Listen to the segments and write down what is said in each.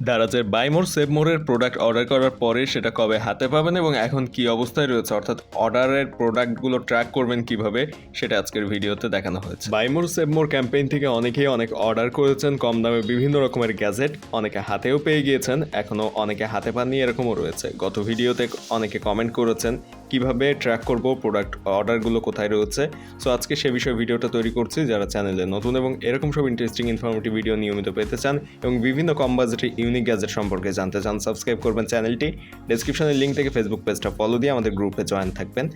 দারাজের save মোরের product order করার পরে সেটা কবে হাতে পাবেন এবং এখন কি অবস্থায় রয়েছে? অর্থাৎ অর্ডারের প্রোডাক্টগুলো ট্র্যাক করবেন কীভাবে? সেটা আজকের ভিডিওতে দেখানো হয়েছে। Buy more save more campaign থেকে অনেকেই অনেক অর্ডার করেছেন, কম দামে বিভিন্ন রকমের গ্যাজেট অনেকে হাতেও পেয়ে গিয়েছেন এখনও অনেকে হাতে পাননি, এরকমও রয়েছে। গত ভিডিওতে অনেকে কমেন্ট করেছেন, কীভাবে ট্র্যাক করব প্রোডাক্ট অর্ডারগুলো কোথায় রয়েছে? সো আজকে সে বিষয়ে ভিডিওটা তৈরি করছি। যারা চ্যানেলে নতুন এবং এরকম সব ইন্টারেস্টিং ইনফরমেটিভ ভিডিও নিয়মিত পেতে চান এবং বিভিন্ন কম বাজেটের ইউনিক গ্যাজেট সম্পর্কে জানতে চান, সাবস্ক্রাইব করবেন চ্যানেলটি। ডেসক্রিপশনের লিঙ্ক থেকে ফেসবুক পেজটা ফলো দিয়ে আমাদের গ্রুপে জয়েন থাকবেন,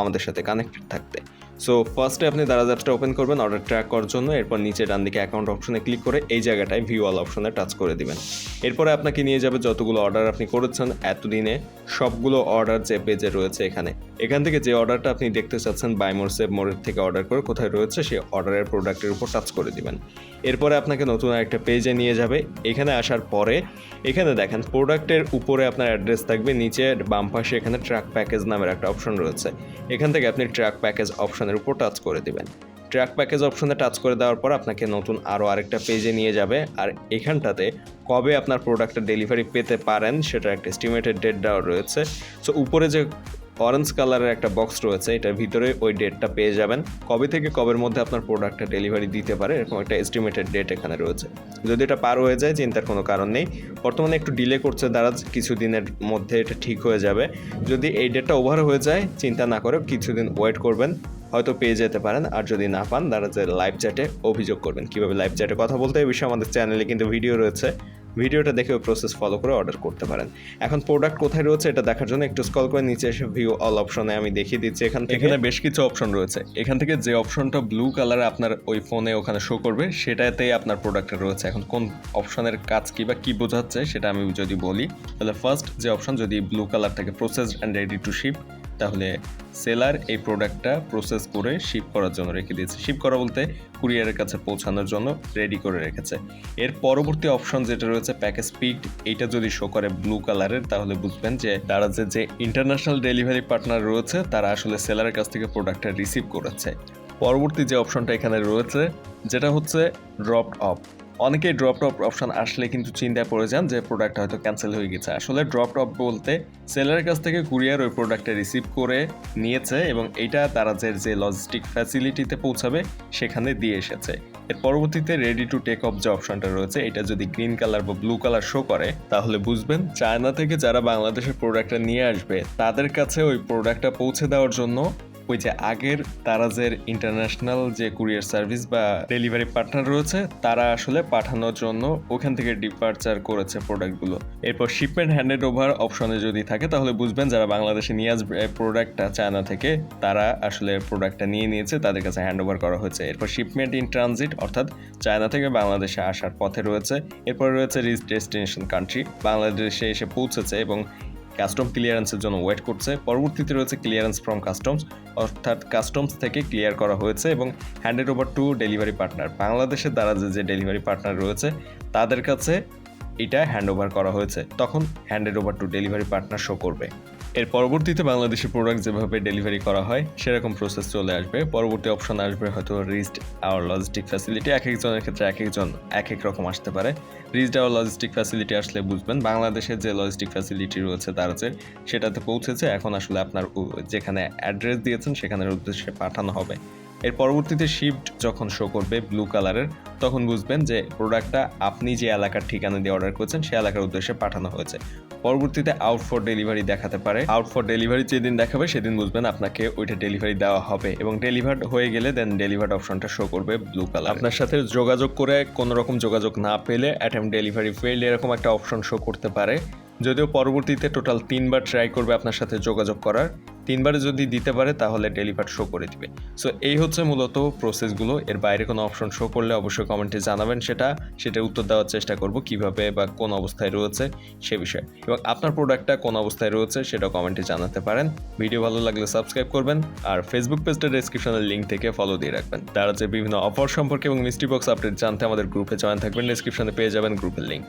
আমাদের সাথে কানেক্টেড থাকতে। সো ফার্স্টে আপনি দারাজ অ্যাপসটা ওপেন করবেন অর্ডার ট্র্যাক করার জন্য, এরপর নিচে ডান দিকে অ্যাকাউন্ট অপশনে ক্লিক করে এই জায়গাটায় ভিউ অল অপশনে টাচ করে দিবেন। এরপরে আপনাকে নিয়ে যাবে যতগুলো অর্ডার আপনি করেছেন, এতদিনে সবগুলো অর্ডার যে পেজে রয়েছে এখানে। এখান থেকে যে অর্ডারটা আপনি দেখতে চাচ্ছেন বাই মোর সেভ মোরের থেকে অর্ডার করে কোথায় রয়েছে, সেই অর্ডারের প্রোডাক্টের উপর টাচ করে দিবেন। এরপরে আপনাকে নতুন একটা পেজে নিয়ে যাবে। এখানে আসার পরে, এখানে দেখেন প্রোডাক্টের উপরে আপনার অ্যাড্রেস থাকবে, নিচে বাম পাশে এখানে ট্র্যাক প্যাকেজ নামের একটা অপশন রয়েছে। এখান থেকে আপনি ট্র্যাক প্যাকেজ অপশনের উপর টাচ করে দিবেন। ট্র্যাক প্যাকেজ অপশনে টাচ করে দেওয়ার পর আপনাকে নতুন আরও আরেকটা পেজে নিয়ে যাবে। আর এখানটাতে কবে আপনার প্রোডাক্টের ডেলিভারি পেতে পারেন, সেটার একটা এস্টিমেটেড ডেট দেওয়া রয়েছে। সো উপরে যে অরেঞ্জ কালারের একটা বক্স রয়েছে, এটার ভিতরে ওই ডেটটা পেয়ে যাবেন। কবে থেকে কবের মধ্যে আপনার প্রোডাক্টটা ডেলিভারি দিতে পারে, এরকম একটা এস্টিমেটেড ডেট এখানে রয়েছে। যদি এটা পার হয়ে যায়, চিন্তার কোনো কারণ নেই। বর্তমানে একটু ডিলে করছে দ্বারা কিছুদিনের মধ্যে এটা ঠিক হয়ে যাবে। যদি এই ডেটটা ওভার হয়ে যায়, চিন্তা না করে কিছুদিন ওয়েট করবেন, হয়তো পেয়ে যেতে পারেন। আর যদি না পান তারা যে লাইভ চ্যাটে অভিযোগ করবেন। কীভাবে লাইভ চ্যাটে কথা বলতে এই বিষয়ে আমাদের চ্যানেলে কিন্তু ভিডিও রয়েছে। ভিডিওটা দেখে ওই প্রসেস ফলো করে অর্ডার করতে পারেন। এখন প্রোডাক্ট কোথায় রয়েছে এটা দেখার জন্য একটু স্কল করে নিচে এসে ভিউ অল অপশনে আমি দেখিয়ে দিচ্ছি এখান থেকে। এখানে বেশ কিছু অপশন রয়েছে। এখান থেকে যে অপশনটা ব্লু কালারে আপনার ওই ফোনে ওখানে শো করবে সেটাতেই আপনার প্রোডাক্টটা রয়েছে। এখন কোন অপশনের কাজ কি বা কি বোঝাচ্ছে সেটা আমি যদি বলি, তাহলে ফার্স্ট যে অপশন যদি blue কালারটাকে processed and ready to ship তাহলে সেলার এই প্রোডাক্টটা প্রসেস করে শিপ করার জন্য রেখে দিয়েছে। শিপ করা বলতে কুরিয়ারের কাছে পৌঁছানোর জন্য রেডি করে রেখেছে। এর পরবর্তী অপশন যেটা রয়েছে প্যাকেজ স্পিড, এইটা যদি শো করে ব্লু কালারের তাহলে বুঝবেন যে তারা যে যে ইন্টারন্যাশনাল ডেলিভারি পার্টনার রয়েছে, তারা আসলে সেলারের কাছ থেকে প্রোডাক্টটা রিসিভ করেছে। পরবর্তী যে অপশনটা এখানে রয়েছে, যেটা হচ্ছে ড্রপ অফ অনেকেই ড্রপ টপ অপশন আসলে কিন্তু চিন্তায় পড়ে যান যে প্রোডাক্ট হয়তো ক্যান্সেল হয়ে গেছে। আসলে ড্রপ টপ বলতে সেলারের কাছ থেকে কুরিয়ার ওই প্রোডাক্টটা রিসিভ করে নিয়েছে এবং এটা তারা যে যে লজিস্টিক ফ্যাসিলিটিতে পৌঁছাবে সেখানে দিয়ে এসেছে। এর পরবর্তীতে রেডি টু টেক অফ যে অপশনটা রয়েছে, এটা যদি গ্রিন কালার বা ব্লু কালার শো করে, তাহলে বুঝবেন চায়না থেকে যারা বাংলাদেশের প্রোডাক্টটা নিয়ে আসবে, তাদের কাছে ওই প্রোডাক্টটা পৌঁছে দেওয়ার জন্য ওই যে আগের তারাজের ইন্টারন্যাশনাল যে কুরিয়ার সার্ভিস বা ডেলিভারি পার্টনার রয়েছে, তারা আসলে পাঠানোর জন্য ওখান থেকে ডিপার্চার করেছে প্রোডাক্টগুলো এরপর শিপমেন্ট হ্যান্ডেড ওভার অপশনে যদি থাকে, তাহলে বুঝবেন যারা বাংলাদেশে নিয়ে আসবে প্রোডাক্টটা চায়না থেকে, তারা আসলে প্রোডাক্টটা নিয়ে নিয়েছে, তাদের কাছে হ্যান্ড ওভার করা হয়েছে। এরপর শিপমেন্ট ইন ট্রানজিট অর্থাৎ চায়না থেকে বাংলাদেশে আসার পথে রয়েছে। এরপর রয়েছে রিচ ডেস্টিনেশন কান্ট্রি বাংলাদেশে এসে পৌঁছেছে এবং কাস্টম ক্লিয়ারেন্সের জন্য ওয়েট করছে। পরবর্তীতে রয়েছে ক্লিয়ারেন্স ফ্রম কাস্টমস অর্থাৎ কাস্টমস থেকে ক্লিয়ার করা হয়েছে এবং handed over to delivery partner বাংলাদেশের দ্বারা যে যে ডেলিভারি পার্টনার রয়েছে, তাদের কাছে এটা হ্যান্ড ওভার করা হয়েছে। তখন handed over to delivery partner show করবে। এর পরবর্তীতে বাংলাদেশের প্রোডাক্ট যেভাবে ডেলিভারি করা হয়, সেরকম প্রসেস চলে আসবে। পরবর্তী অপশন আসবে হয়তো রিস্ট আওয়ার লজিস্টিক ফ্যাসিলিটি এক একজনের ক্ষেত্রে এক একজন এক এক রকম আসতে পারে। রিস্ট আওয়ার লজিস্টিক ফ্যাসিলিটি আসলে বুঝবেন, বাংলাদেশের যে লজিস্টিক ফ্যাসিলিটি রয়েছে তার হচ্ছে সেটাতে পৌঁছেছে। এখন আসলে আপনার যেখানে অ্যাড্রেস দিয়েছেন, সেখানের উদ্দেশ্যে পাঠানো হবে। এর পরবর্তীতে শিফট যখন শো করবে ব্লু কালারের তখন বুঝবেন যে প্রোডাক্টটা আপনি যে এলাকার ঠিকানা দিয়ে অর্ডার করেছেন, সেই এলাকার উদ্দেশ্যে পাঠানো হয়েছে। পরবর্তীতে আউট ফর ডেলিভারি দেখাতে পারে। আউট ফর ডেলিভারি যেদিন দেখাবে, সেদিন বুঝবেন আপনাকে ওইটা ডেলিভারি দেওয়া হবে এবং ডেলিভার্ড হয়ে গেলে দেন ডেলিভার্ড অপশনটা শো করবে ব্লু কালার আপনার সাথে যোগাযোগ করে কোনো রকম যোগাযোগ না পেলে অ্যাটেম্প ডেলিভারি ফেল্ড এরকম একটা অপশন শো করতে পারে। যদিও পরবর্তীতে টোটাল তিনবার ট্রাই করবে আপনার সাথে যোগাযোগ করার। তিনবারে যদি দিতে পারে, তাহলে ডেলিভার শো করে দিবে। সো এই হচ্ছে মূলত প্রসেসগুলো এর বাইরে কোনো অপশন শো করলে অবশ্যই কমেন্টে জানাবেন সেটা। সেটা উত্তর দেওয়ার চেষ্টা করব কীভাবে বা কোন অবস্থায় রয়েছে সে বিষয়ে। এবং আপনার প্রোডাক্টটা কোন অবস্থায় রয়েছে সেটা কমেন্টে জানাতে পারেন। ভিডিও ভালো লাগলে সাবস্ক্রাইব করবেন। আর ফেসবুক পেজটা ডেসক্রিপশনের লিঙ্ক থেকে ফলো দিয়ে রাখবেন। তারা যে বিভিন্ন অফার সম্পর্কে এবং মিস্ট্রি বক্স আপডেট জানতে আমাদের গ্রুপে জয়েন থাকবেন ডেসক্রিপশনে পেয়ে যাবেন গ্রুপের লিঙ্ক